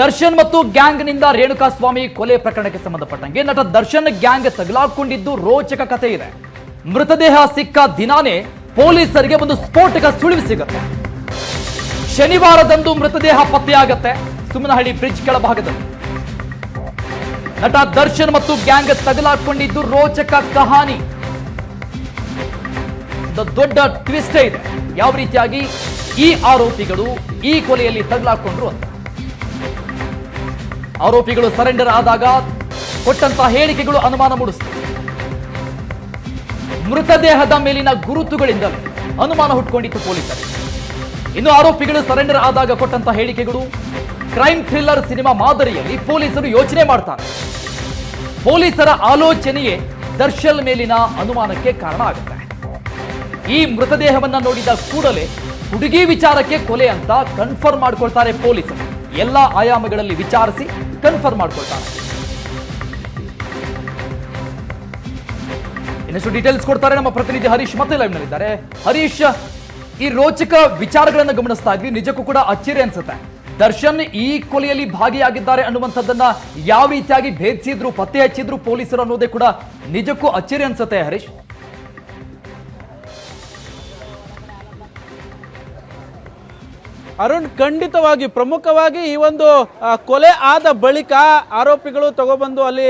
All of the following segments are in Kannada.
ದರ್ಶನ್ ಮತ್ತು ಗ್ಯಾಂಗ್ನಿಂದ ರೇಣುಕಾ ಸ್ವಾಮಿ ಕೊಲೆ ಪ್ರಕರಣಕ್ಕೆ ಸಂಬಂಧಪಟ್ಟಂಗೆ ನಟ ದರ್ಶನ್ ಗ್ಯಾಂಗ್ ತಗಲಾಕೊಂಡಿದ್ದು ರೋಚಕ ಕಥೆ ಇದೆ. ಮೃತದೇಹ ಸಿಕ್ಕ ದಿನಾನೇ ಪೊಲೀಸರಿಗೆ ಒಂದು ಸ್ಫೋಟಕ ಸುಳಿವು ಸಿಗುತ್ತೆ. ಶನಿವಾರದಂದು ಮೃತದೇಹ ಪತ್ತೆಯಾಗತ್ತೆ. ಸುಮನಹಳ್ಳಿ ಬ್ರಿಡ್ಜ್ ಕೆಳಭಾಗದಲ್ಲಿ. ನಟ ದರ್ಶನ್ ಮತ್ತು ಗ್ಯಾಂಗ್ ತಗಲಾಕೊಂಡಿದ್ದು ರೋಚಕ ಕಹಾನಿ. ದೊಡ್ಡ ಟ್ವಿಸ್ಟ್ ಇದೆ. ಯಾವ ರೀತಿಯಾಗಿ ಈ ಆರೋಪಿಗಳು ಈ ಕೊಲೆಯಲ್ಲಿ ತಗಲಾಕೊಂಡ್ರು ಅಂತ. ಆರೋಪಿಗಳು ಸರೆಂಡರ್ ಆದಾಗ ಕೊಟ್ಟಂತಹ ಹೇಳಿಕೆಗಳು ಅನುಮಾನ ಮೂಡಿಸಿದೆ ಮೃತದೇಹದ ಮೇಲಿನ ಗುರುತುಗಳಿಂದ ಅನುಮಾನ ಹುಟ್ಕೊಂಡಿತ್ತು ಪೊಲೀಸರು. ಇನ್ನು ಆರೋಪಿಗಳು ಸರೆಂಡರ್ ಆದಾಗ ಕೊಟ್ಟಂತಹ ಹೇಳಿಕೆಗಳು ಕ್ರೈಮ್ ಥ್ರಿಲ್ಲರ್ ಸಿನಿಮಾ ಮಾದರಿಯಲ್ಲಿ ಪೊಲೀಸರು ಯೋಚನೆ ಮಾಡ್ತಾರೆ. ಪೊಲೀಸರ ಆಲೋಚನೆಯೇ ದರ್ಶಲ್ ಮೇಲಿನ ಅನುಮಾನಕ್ಕೆ ಕಾರಣ ಆಗುತ್ತೆ ಈ ಮೃತದೇಹವನ್ನ ನೋಡಿದ ಕೂಡಲೇ ಹುಡುಗಿ ವಿಚಾರಕ್ಕೆ ಕೊಲೆ ಅಂತ ಕನ್ಫರ್ಮ್ ಮಾಡ್ಕೊಳ್ತಾರೆ ಪೊಲೀಸರು. ಎಲ್ಲ ಆಯಾಮಗಳಲ್ಲಿ ವಿಚಾರಿಸಿ ಕನ್ಫರ್ಮ್ ಮಾಡ್ಕೊಳ್ತಾರೆ ಇನ್ನಷ್ಟು ಡೀಟೇಲ್ಸ್ ಕೊಡ್ತಾರೆ ನಮ್ಮ ಪ್ರತಿನಿಧಿ ಹರೀಶ್ ಮತ್ತೆ ಲೈವ್ ನಲ್ಲಿದ್ದಾರೆ. ಹರೀಶ್, ಈ ರೋಚಕ ವಿಚಾರಗಳನ್ನು ಗಮನಿಸ್ತಾ ಇದ್ವಿ. ನಿಜಕ್ಕೂ ಕೂಡ ಅಚ್ಚರಿ ಅನ್ಸುತ್ತೆ. ದರ್ಶನ್ ಈ ಕೊಲೆಯಲ್ಲಿ ಭಾಗಿಯಾಗಿದ್ದಾರೆ ಅನ್ನುವಂಥದ್ದನ್ನ ಯಾವ ರೀತಿಯಾಗಿ ಭೇದಿಸಿದ್ರು, ಪತ್ತೆ ಹಚ್ಚಿದ್ರು ಪೊಲೀಸರು ಅನ್ನೋದೇ ಕೂಡ ನಿಜಕ್ಕೂ ಅಚ್ಚರಿ ಅನ್ಸುತ್ತೆ ಹರೀಶ್. ಅರುಣ್ ಖಂಡಿತವಾಗಿ ಪ್ರಮುಖವಾಗಿ ಈ ಒಂದು ಕೊಲೆ ಆದ ಬಳಿಕ ಆರೋಪಿಗಳು ತಗೊಬಂದು ಅಲ್ಲಿ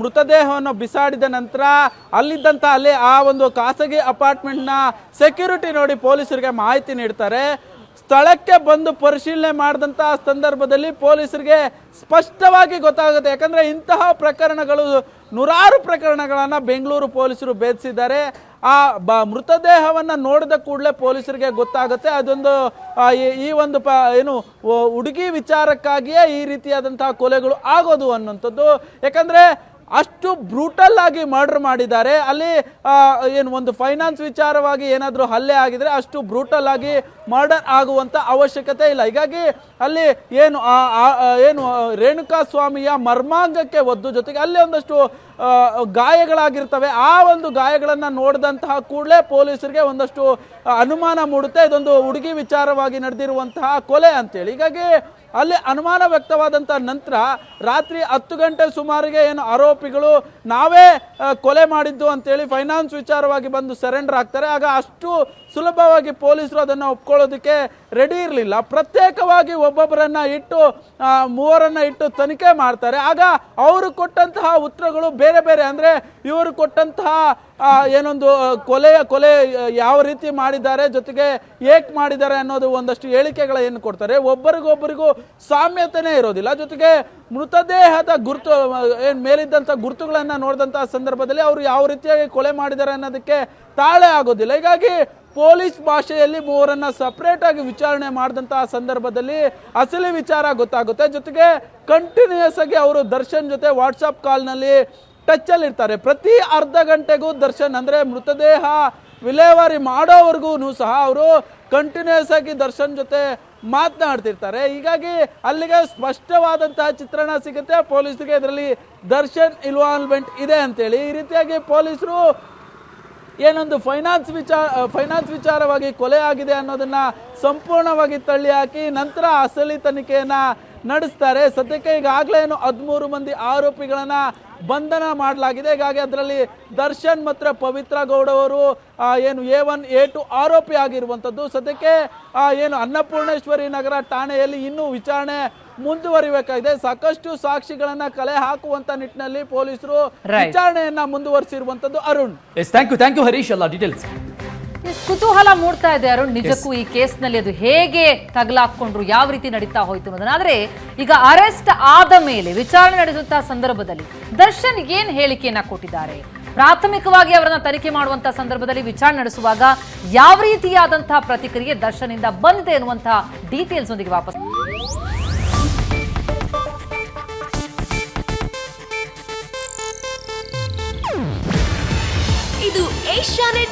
ಮೃತದೇಹವನ್ನು ಬಿಸಾಡಿದ ನಂತರ ಅಲ್ಲಿದ್ದಂಥ ಅಲ್ಲಿ ಆ ಒಂದು ಖಾಸಗಿ ಅಪಾರ್ಟ್ಮೆಂಟ್ನ ಸೆಕ್ಯೂರಿಟಿ ನೋಡಿ ಪೊಲೀಸರಿಗೆ ಮಾಹಿತಿ ನೀಡ್ತಾರೆ. ಸ್ಥಳಕ್ಕೆ ಬಂದು ಪರಿಶೀಲನೆ ಮಾಡಿದಂಥ ಸಂದರ್ಭದಲ್ಲಿ ಪೊಲೀಸರಿಗೆ ಸ್ಪಷ್ಟವಾಗಿ ಗೊತ್ತಾಗುತ್ತೆ. ಯಾಕಂದ್ರೆ ಇಂತಹ ಪ್ರಕರಣಗಳು ನೂರಾರು ಪ್ರಕರಣಗಳನ್ನು ಬೆಂಗಳೂರು ಪೊಲೀಸರು ಭೇದಿಸಿದ್ದಾರೆ. ಆ ಬ ಮೃತದೇಹವನ್ನು ನೋಡಿದ ಕೂಡಲೇ ಪೊಲೀಸರಿಗೆ ಗೊತ್ತಾಗುತ್ತೆ. ಅದೊಂದು ಈ- ಒಂದು ಪ, ಏನು ಹುಡುಗಿ ವಿಚಾರಕ್ಕಾಗಿಯೇ ಈ ರೀತಿಯಾದಂತಹ ಕೊಲೆಗಳು ಆಗೋದು ಅನ್ನೋಂಥದ್ದು ಯಾಕಂದ್ರೆ ಅಷ್ಟು ಬ್ರೂಟಲ್ ಆಗಿ ಮರ್ಡರ್ ಮಾಡಿದ್ದಾರೆ. ಅಲ್ಲಿ ಏನು ಒಂದು ಫೈನಾನ್ಸ್ ವಿಚಾರವಾಗಿ ಏನಾದರೂ ಹಲ್ಲೆ ಆಗಿದ್ರೆ ಅಷ್ಟು ಬ್ರೂಟಲ್ ಆಗಿ ಮರ್ಡರ್ ಆಗುವಂಥ ಅವಶ್ಯಕತೆ ಇಲ್ಲ. ಹೀಗಾಗಿ ಅಲ್ಲಿ ಏನು ಏನು ರೇಣುಕಾ ಸ್ವಾಮಿಯ ಮರ್ಮಾಂಗಕ್ಕೆ ಒದ್ದು ಜೊತೆಗೆ ಅಲ್ಲಿ ಒಂದಷ್ಟು ಗಾಯಗಳಾಗಿರ್ತವೆ. ಆ ಒಂದು ಗಾಯಗಳನ್ನು ನೋಡಿದಂತಹ ಕೂಡಲೇ ಪೊಲೀಸರಿಗೆ ಒಂದಷ್ಟು ಅನುಮಾನ ಮೂಡುತ್ತೆ. ಇದೊಂದು ಹುಡುಗಿ ವಿಚಾರವಾಗಿ ನಡೆದಿರುವಂತಹ ಕೊಲೆ ಅಂತೇಳಿ. ಹೀಗಾಗಿ ಅಲ್ಲಿ ಅನುಮಾನ ವ್ಯಕ್ತವಾದಂಥ ನಂತರ ರಾತ್ರಿ ಹತ್ತು ಗಂಟೆ ಸುಮಾರಿಗೆ ಏನು ಆರೋಪಿಗಳು ನಾವೇ ಕೊಲೆ ಮಾಡಿದ್ದು ಅಂತೇಳಿ ಫೈನಾನ್ಸ್ ವಿಚಾರವಾಗಿ ಬಂದು ಸರೆಂಡರ್ ಆಗ್ತಾರೆ. ಆಗ ಅಷ್ಟು ಸುಲಭವಾಗಿ ಪೊಲೀಸರು ಅದನ್ನು ಒಪ್ಕೊಳ್ಳೋದಕ್ಕೆ ರೆಡಿ ಇರಲಿಲ್ಲ. ಪ್ರತ್ಯೇಕವಾಗಿ ಒಬ್ಬೊಬ್ಬರನ್ನ ಇಟ್ಟು ಮೂವರನ್ನು ಇಟ್ಟು ತನಿಖೆ ಮಾಡ್ತಾರೆ. ಆಗ ಅವರು ಕೊಟ್ಟಂತಹ ಉತ್ತರಗಳು ಬೇರೆ ಬೇರೆ ಅಂದರೆ ಇವರು ಕೊಟ್ಟಂತಹ ಏನೊಂದು ಕೊಲೆಯ ಕೊಲೆ ಯಾವ ರೀತಿ ಮಾಡಿದ್ದಾರೆ, ಜೊತೆಗೆ ಏಕ್ ಮಾಡಿದ್ದಾರೆ ಅನ್ನೋದು ಒಂದಷ್ಟು ಹೇಳಿಕೆಗಳ ಏನು ಕೊಡ್ತಾರೆ. ಒಬ್ಬರಿಗೊಬ್ಬರಿಗೂ ಸಾಮ್ಯತೆನೇ ಇರೋದಿಲ್ಲ. ಜೊತೆಗೆ ಮೃತದೇಹದ ಗುರುತು, ಏನು ಮೇಲಿದ್ದಂಥ ಗುರುತುಗಳನ್ನು ನೋಡಿದಂತಹ ಸಂದರ್ಭದಲ್ಲಿ ಅವರು ಯಾವ ರೀತಿಯಾಗಿ ಕೊಲೆ ಮಾಡಿದ್ದಾರೆ ಅನ್ನೋದಕ್ಕೆ ತಾಳೆ ಆಗೋದಿಲ್ಲ. ಹೀಗಾಗಿ ಪೊಲೀಸ್ ಭಾಷೆಯಲ್ಲಿ ಮೂವರನ್ನ ಸಪರೇಟ್ ಆಗಿ ವಿಚಾರಣೆ ಮಾಡಿದಂತಹ ಸಂದರ್ಭದಲ್ಲಿ ಅಸಲಿ ವಿಚಾರ ಗೊತ್ತಾಗುತ್ತೆ. ಜೊತೆಗೆ ಕಂಟಿನ್ಯೂಸ್ ಆಗಿ ಅವರು ದರ್ಶನ್ ಜೊತೆ ವಾಟ್ಸಪ್ ಕಾಲ್ನಲ್ಲಿ ಟಚ್ಚಲ್ಲಿ ಇರ್ತಾರೆ. ಪ್ರತಿ ಅರ್ಧ ಗಂಟೆಗೂ ದರ್ಶನ್ ಅಂದರೆ ಮೃತದೇಹ ವಿಲೇವಾರಿ ಮಾಡೋವರೆಗೂ ಸಹ ಅವರು ಕಂಟಿನ್ಯೂಸ್ ಆಗಿ ದರ್ಶನ್ ಜೊತೆ ಮಾತನಾಡ್ತಿರ್ತಾರೆ. ಹೀಗಾಗಿ ಅಲ್ಲಿಗೆ ಸ್ಪಷ್ಟವಾದಂತಹ ಚಿತ್ರಣ ಸಿಗುತ್ತೆ. ಪೊಲೀಸರಿಗೆ ಇದರಲ್ಲಿ ದರ್ಶನ್ ಇನ್ವಾಲ್ವ್ಮೆಂಟ್ ಇದೆ ಅಂತೇಳಿ. ಈ ರೀತಿಯಾಗಿ ಪೊಲೀಸರು ಏನೊಂದು ಫೈನಾನ್ಸ್ ವಿಚಾರ ಫೈನಾನ್ಸ್ ವಿಚಾರವಾಗಿ ಕೊಲೆ ಆಗಿದೆ ಅನ್ನೋದನ್ನು ಸಂಪೂರ್ಣವಾಗಿ ತಳ್ಳಿ ಹಾಕಿ ನಂತರ ಅಸಲಿ ತನಿಖೆಯನ್ನು ನಡೆಸ್ತಾರೆ. ಸದ್ಯಕ್ಕೆ ಈಗಾಗಲೇ ಏನು ಹದಿಮೂರು ಮಂದಿ ಆರೋಪಿಗಳನ್ನ ಬಂಧನ ಮಾಡಲಾಗಿದೆ. ಹೀಗಾಗಿ ಅದರಲ್ಲಿ ದರ್ಶನ್ ಮತ್ತು ಪವಿತ್ರ ಗೌಡ ಅವರು ಏನು ಎ ಒನ್ ಎ ಟು ಆರೋಪಿ ಆಗಿರುವಂಥದ್ದು ಸದ್ಯಕ್ಕೆ ಏನು ಅನ್ನಪೂರ್ಣೇಶ್ವರಿ ನಗರ ಠಾಣೆಯಲ್ಲಿ ಇನ್ನೂ ವಿಚಾರಣೆ ಮುಂದುವರಿಬೇಕಾಗಿದೆ. ಸಾಕಷ್ಟು ಸಾಕ್ಷಿಗಳನ್ನ ಕಲೆ ಹಾಕುವಂತ ನಿಟ್ಟಿನಲ್ಲಿ ಪೊಲೀಸರು. ವಿಚಾರಣೆಯನ್ನ ಮುಂದುವರಿಸಿರುವಂತದ್ದು Arun. Yes thank you thank you Harish ಅಲ್ಲ ಡೀಟೇಲ್ಸ್ ಕುತೂಹಲ ಮೂಡ್ತಾ ಇದೆ ಅರುಣ್ ನಿಜಕ್ಕೂ ಈ ಕೇಸ್ನಲ್ಲಿ ಅದು ಹೇಗೆ ತಗಲಾಕೊಂಡ್ರು ಯಾವ ರೀತಿ ನಡೀತಾ ಹೋಯ್ತು ಅನ್ನೋದನ್ನ. ಆದ್ರೆ ಈಗ ಅರೆಸ್ಟ್ ಆದ ಮೇಲೆ ವಿಚಾರಣೆ ನಡೆಸುವಂತಹ ಸಂದರ್ಭದಲ್ಲಿ ದರ್ಶನ್ ಏನ್ ಹೇಳಿಕೆಯನ್ನ ಕೊಟ್ಟಿದ್ದಾರೆ? ಪ್ರಾಥಮಿಕವಾಗಿ ಅವರನ್ನ ತನಿಖೆ ಮಾಡುವಂತಹ ಸಂದರ್ಭದಲ್ಲಿ ವಿಚಾರಣೆ ನಡೆಸುವಾಗ ಯಾವ ರೀತಿಯಾದಂತಹ ಪ್ರತಿಕ್ರಿಯೆ ದರ್ಶನ್ ಇಂದ ಬಂದಿದೆ ಎನ್ನುವಂತಹ ಡೀಟೇಲ್ಸ್ ಒಂದಿಗೆ ವಾಪಸ್. ಇದು ಏಷ್ಯಾನೆಟ್